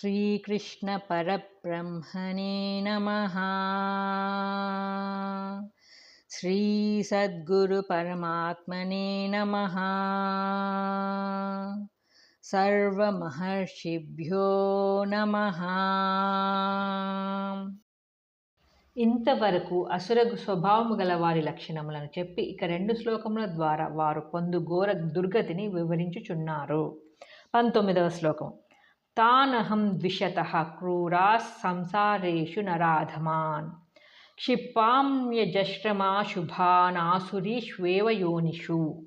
श्रीकृष्णपरब्रह्मणे नमः श्रीसद्गुरुपरमात्मने नमः సర్వమహర్షిభ్యో నమ ఇంతవరకు అసురగు స్వభావము గల వారి లక్షణములను చెప్పి ఇక రెండు శ్లోకముల ద్వారా వారు పొందు ఘోర దుర్గతిని వివరించుచున్నారు పంతొమ్మిదవ శ్లోకం తానహం ద్విషత క్రూరా సంసారేషు నరాధమాన్. క్షిపామ్యజశ్రమాశుభానాసురీష్వేవ యోనిషు.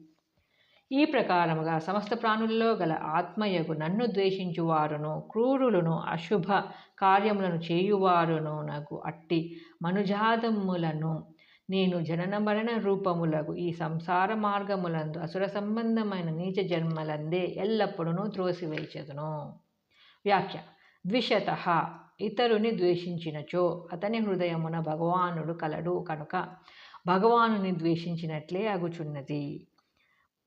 ఈ ప్రకారముగా సమస్త ప్రాణుల్లో గల ఆత్మయగు నన్ను ద్వేషించువారును క్రూరులను అశుభ కార్యములను చేయువారును నగు అట్టి మనుజాతములను. నేను జనన మరణ రూపములకు ఈ సంసార మార్గములందు అసుర సంబంధమైన నీచ జన్మలందే ఎల్లప్పుడూ త్రోసివేచెదను. వ్యాఖ్య. ద్విషత ఇతరుని ద్వేషించినచో అతని హృదయమున భగవానుడు కలడు కనుక భగవానుని ద్వేషించినట్లే అగుచున్నది.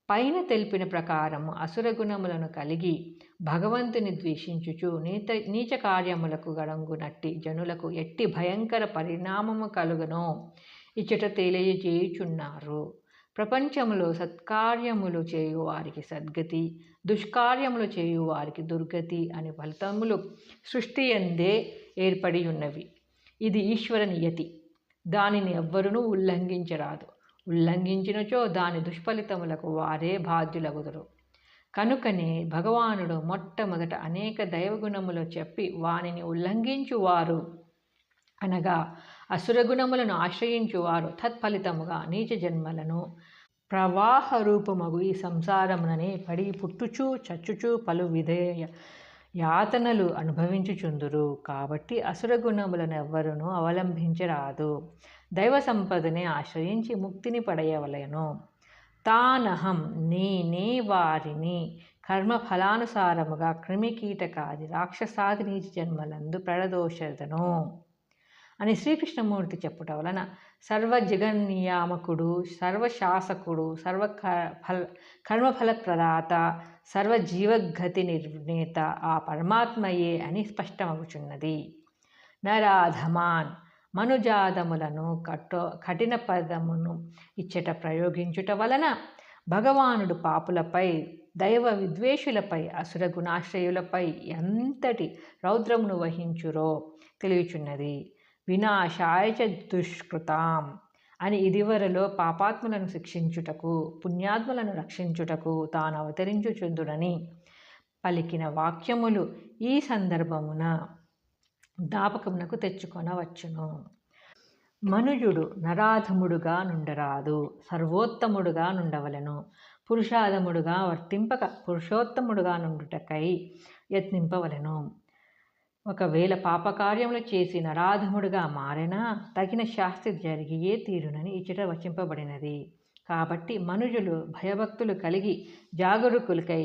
పైన తెలిపిన ప్రకారం అసుర గుణములను కలిగి భగవంతుని ద్వేషించుచు నీత నీచ కార్యములకు గడంగునట్టి జనులకు ఎట్టి భయంకర పరిణామము కలుగనో ఇచ్చట తెలియజేయుచున్నారు. ప్రపంచములో సత్కార్యములు చేయువారికి సద్గతి దుష్కార్యములు చేయువారికి దుర్గతి అనే ఫలితములు సృష్టి అందే ఏర్పడి ఉన్నవి. ఇది ఈశ్వర నియతి. దానిని ఎవ్వరునూ ఉల్లంఘించరాదు. ఉల్లంఘించినచో దాని దుష్ఫలితములకు వారే బాధ్యులగుదురు. కనుకనే భగవానుడు మొట్టమొదట అనేక దైవగుణములు చెప్పి వానిని ఉల్లంఘించువారు అనగా అసురగుణములను ఆశ్రయించువారు తత్ఫలితముగా నీచ జన్మలను. ప్రవాహ రూపమగు ఈ సంసారముననే పడి పుట్టుచూ చచ్చుచూ పలు విధేయ యాతనలు అనుభవించుచుందురు. కాబట్టి అసురగుణములను ఎవ్వరునూ అవలంబించరాదు దైవ సంపదని ఆశ్రయించి ముక్తిని పడయవలేను. తానహం నేనే వారిని కర్మ ఫలానుసారముగా క్రిమికీటకాది రాక్షసాది నీచి జన్మలందు ప్రడదోషదను అని శ్రీకృష్ణమూర్తి చెప్పుట వలన సర్వ జగన్నియామకుడు సర్వశాసకుడు సర్వ ఫల కర్మఫల ప్రదాత సర్వ జీవగతి నిర్ణేత ఆ పరమాత్మయే అని స్పష్టమవుచున్నది నరాధమాన్ మనుజాదములను కట్టో కఠిన పదమును ఇచ్చట ప్రయోగించుట వలన భగవానుడు పాపులపై దైవ విద్వేషులపై అసుర గుణాశ్రయులపై ఎంతటి రౌద్రమును వహించురో తెలియచున్నది. వినాశాయ చ దుష్కృతాం అని ఇదివరలో పాపాత్ములను శిక్షించుటకు పుణ్యాత్ములను రక్షించుటకు తాను అవతరించుచుందునని పలికిన వాక్యములు ఈ సందర్భమున జ్ఞాపకమునకు తెచ్చుకొనవచ్చును. మనుజుడు నరాధముడుగా నుండరాదు సర్వోత్తముడుగా నుండవలను. పురుషాధముడుగా వర్తింపక పురుషోత్తముడుగా నుండుటకై యత్నింపవలను. ఒకవేళ పాపకార్యములు చేసి నరాధముడుగా మారినా తగిన శాస్తి జరిగియే తీరునని ఇచ్చట వచింపబడినది. కాబట్టి మనుజులు భయభక్తులు కలిగి జాగరూకులకై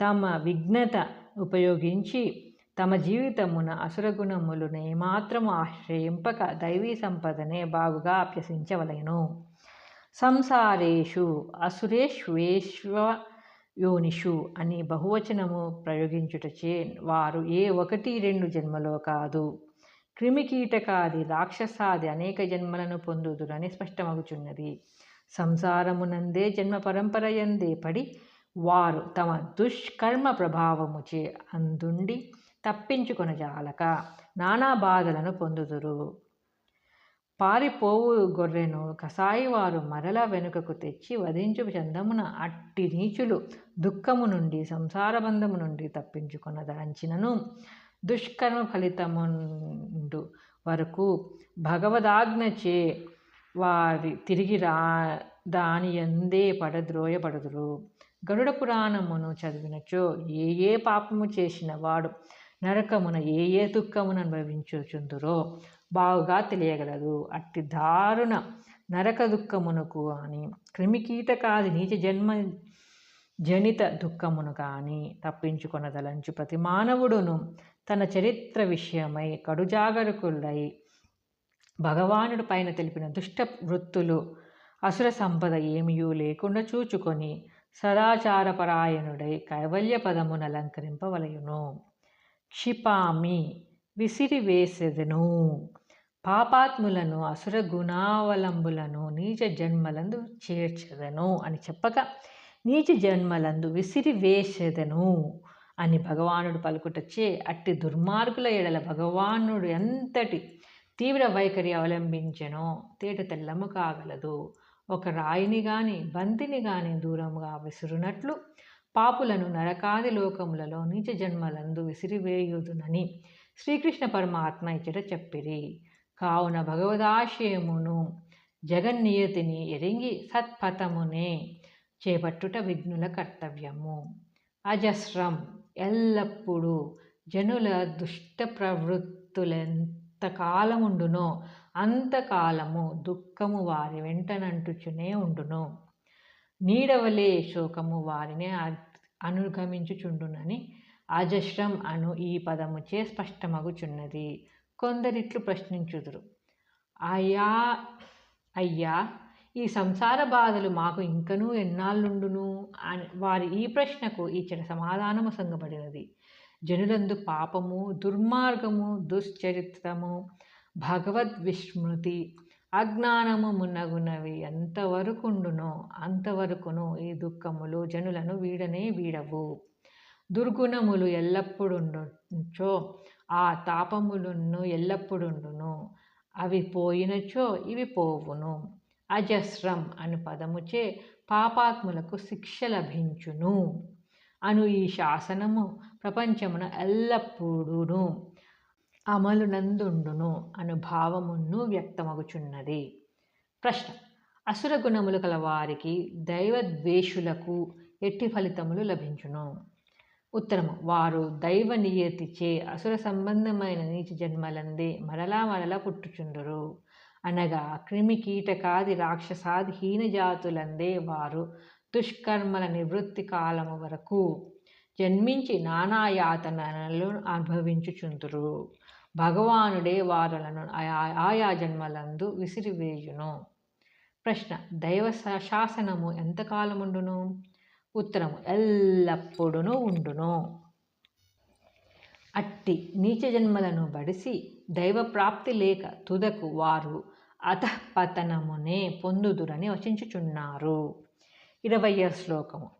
తమ విఘ్నత ఉపయోగించి తమ జీవితమున అసురగుణములను ఏమాత్రము ఆశ్రయింపక దైవీ సంపదనే బాగుగా అభ్యసించవలెను. సంసారేషు అసురేష్వేశ్వ యోనిషు అని బహువచనము ప్రయోగించుటచే వారు ఏ ఒకటి రెండు జన్మలో కాదు. క్రిమికీటకాది రాక్షసాది అనేక జన్మలను పొందుదురని స్పష్టమగుచున్నది. సంసారమునందే జన్మ పరంపరయందే పడి వారు తమ దుష్కర్మ ప్రభావముచే అందుండి తప్పించుకొనజాలక నానా బాధలను పొందుదురు. పారిపోవు గొర్రెను కసాయివారు మరల వెనుకకు తెచ్చి వధించు చందమున అట్టి నీచులు దుఃఖము నుండి సంసారబంధము నుండి నుండి తప్పించుకొనదలంచినను దుష్కర్మ ఫలితముండు వరకు భగవదాజ్ఞచే వారి తిరిగి రా దాని ఎందే పడద్రోయపడదురు గరుడ పురాణమును చదివినచో ఏ ఏ పాపము చేసిన వాడు నరకమున ఏ ఏ దుఃఖమును అనుభవించుచుందురో బాగుగా తెలియగలదు. అట్టి దారుణ నరక దుఃఖమునకు కానీ క్రిమికీటకాది నీచ జన్మ జనిత దుఃఖమును కానీ తప్పించుకొనదలంచు ప్రతి మానవుడును తన చరిత్ర విషయమై కడుజాగరుకులై భగవానుడి పైన తెలిపిన దుష్ట వృత్తులు అసుర సంపద ఏమియూ లేకుండా చూచుకొని సదాచారపరాయణుడై కైవల్య పదమును అలంకరింపవలయును క్షిపామి విసిరివేసెదను. పాపాత్ములను అసుర గుణావలంబులను నీచ జన్మలందు చేర్చెదను అని చెప్పక నీచ జన్మలందు విసిరివేసెదను అని భగవానుడు పలుకుటచ్చే అట్టి దుర్మార్గుల ఎడల భగవానుడు ఎంతటి తీవ్ర వైఖరి అవలంబించెనో తేట తెల్లము కాగలదు ఒక రాయిని గాని బంతిని గాని దూరంగా విసురునట్లు పాపులను నరకాది లోకములలో నీచ జన్మలందు విసిరివేయుదునని శ్రీకృష్ణ పరమాత్మ ఇచ్చట చెప్పిరి. కావున భగవదాశయమును జగన్నియతిని ఎరింగి సత్పథమునే చేపట్టుట విఘ్నుల కర్తవ్యము. అజస్రం ఎల్లప్పుడూ జనుల దుష్ట ప్రవృత్తులెంత కాలముండునో అంతకాలము దుఃఖము వారి వెంటనంటుచునే ఉండును. నీడవలే శోకము వారిని అనుగమించుచుండునని అజశ్రం అను ఈ పదముచే స్పష్టమగుచున్నది. కొందరిట్లు ప్రశ్నించుదురు. అయ్యా అయ్యా ఈ సంసార బాధలు మాకు ఇంకనూ ఎన్నాళ్ళుండును? అని వారి ఈ ప్రశ్నకు ఇచ్చిన సమాధానము సంగబడినది. జనులందు పాపము దుర్మార్గము దుశ్చరిత్రము భగవద్ విస్మృతి అజ్ఞానమునగునవి ఎంతవరకుండునో అంతవరకును ఈ దుఃఖములు జనులను వీడనే వీడవు. దుర్గుణములు ఎల్లప్పుడుండుచో ఆ తాపములను ఎల్లప్పుడుండును. అవి పోయినచో ఇవి పోవును. అజస్రం అను పదముచే పాపాత్ములకు శిక్ష లభించును. అను ఈ శాసనము ప్రపంచమున ఎల్లప్పుడూను. అమలునందుండును అను భావమును వ్యక్తమగుచున్నది. ప్రశ్న. అసుర గుణములు కల వారికి దైవద్వేషులకు ఎట్టి ఫలితములు లభించును? ఉత్తరము. వారు దైవ నియతిచే అసుర సంబంధమైన నీచ జన్మలందే మరలా మరలా పుట్టుచుండురు. అనగా క్రిమి కీటకాది రాక్షసాది హీనజాతులందే వారు దుష్కర్మల నివృత్తి కాలము వరకు జన్మించి నానాయాతనలు అనుభవించుచుందురు. భగవానుడే వారులను ఆయా జన్మలందు విసిరివేయును. ప్రశ్న దైవ శాసనము ఎంతకాలముండును ఉత్తరము ఎల్లప్పుడూ ఉండును. అట్టి నీచ జన్మలను బడిసి దైవ ప్రాప్తి లేక తుదకు వారు అధపతనమునే పొందుదురని వచించుచున్నారు. ఇరవయ్య శ్లోకము.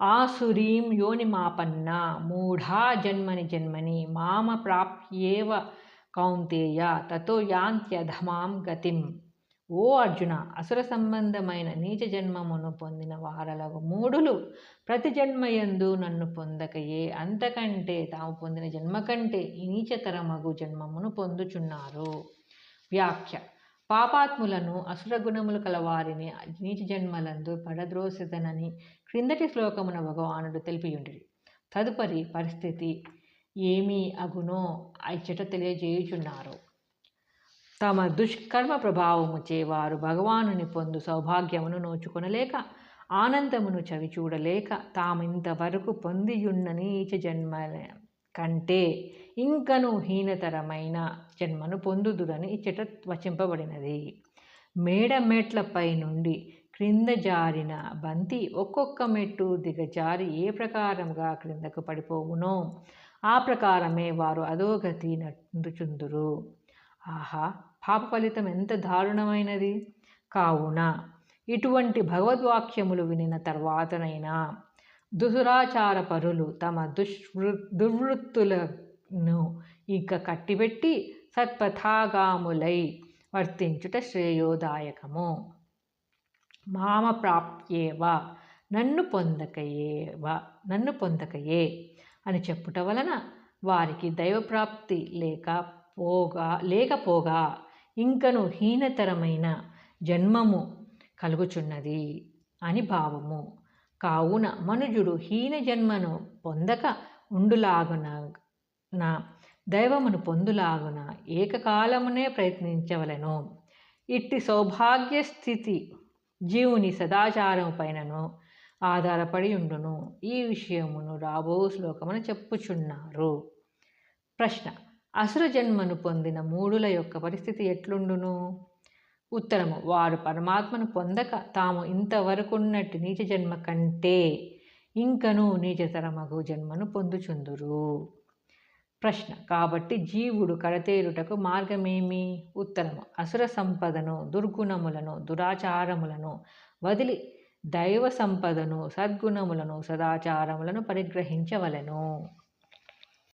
ఆసురీం యోనిమాపన్న మూఢా జన్మని జన్మని మామ ప్రాప్యేవ కౌంతేయ తతో యాంత్యధమాం గతిం. ఓ అర్జున అసుర సంబంధమైన నీచ జన్మమును పొందిన వారలగు మూడులు ప్రతి జన్మయందు నన్ను పొందకయే. అంతకంటే తాము పొందిన జన్మ కంటే ఈ నీచతరమగు జన్మమును పొందుచున్నారు. వ్యాఖ్య. పాపాత్ములను అసుర గుణములు కలవారిని నీచ జన్మలందు పడద్రోసిదనని క్రిందటి శ్లోకమున భగవానుడు తెలిపియుండి తదుపరి పరిస్థితి ఏమీ అగునో అచ్చట తెలియజేయుచున్నారు. తమ దుష్కర్మ ప్రభావముచే వారు భగవానుని పొందు సౌభాగ్యమును నోచుకొనలేక ఆనందమును చవి చూడలేక తామింతవరకు పొందియున్న నీచ జన్మ కంటే ఇంకను హీనతరమైన జన్మను పొందుదురని ఇచ్చట వచింపబడినది. మేడమేట్లపై నుండి క్రింద జారిన బంతి ఒక్కొక్క మెట్టు దిగజారి ఏ ప్రకారంగా క్రిందకు పడిపోవునో ఆ ప్రకారమే వారు అధోగతి నటుచుందురు ఆహా పాప ఫలితం ఎంత దారుణమైనది! కావున ఇటువంటి భగవద్వాక్యములు వినిన తర్వాతనైనా దుసురాచార పరులు తమ దుష్వృ దుర్వృత్తులను ఇక కట్టిపెట్టి సత్పథాగాములై వర్తించుట శ్రేయోదాయకము. మామ ప్రాప్యేవ నన్ను పొందకయేవ నన్ను పొందకయే అని చెప్పుట వలన వారికి దైవప్రాప్తి లేక పోగా లేకపోగా ఇంకను హీనతరమైన జన్మము కలుగుచున్నది అని భావము. కావున మనుజుడు హీన జన్మను పొందక ఉండులాగున నా దైవమును పొందులాగున ఏకకాలమునే ప్రయత్నించవలెను. ఇట్టి సౌభాగ్య స్థితి జీవుని సదాచారం పైనను ఆధారపడి ఉండును. ఈ విషయమును రాబో శ్లోకమని చెప్పుచున్నారు. ప్రశ్న అసుర జన్మను పొందిన మూడుల యొక్క పరిస్థితి ఎట్లుండును? ఉత్తరము వారు పరమాత్మను పొందక తాము ఇంతవరకున్నట్టు నీచ జన్మ కంటే ఇంకనూ నీచతరమగు జన్మను పొందుచుందురు. ప్రశ్న. కాబట్టి జీవుడు కడతేరుటకు మార్గమేమి? ఉత్తరము. అసుర సంపదను దుర్గుణములను దురాచారములను వదిలి దైవ సంపదను సద్గుణములను సదాచారములను పరిగ్రహించవలెను.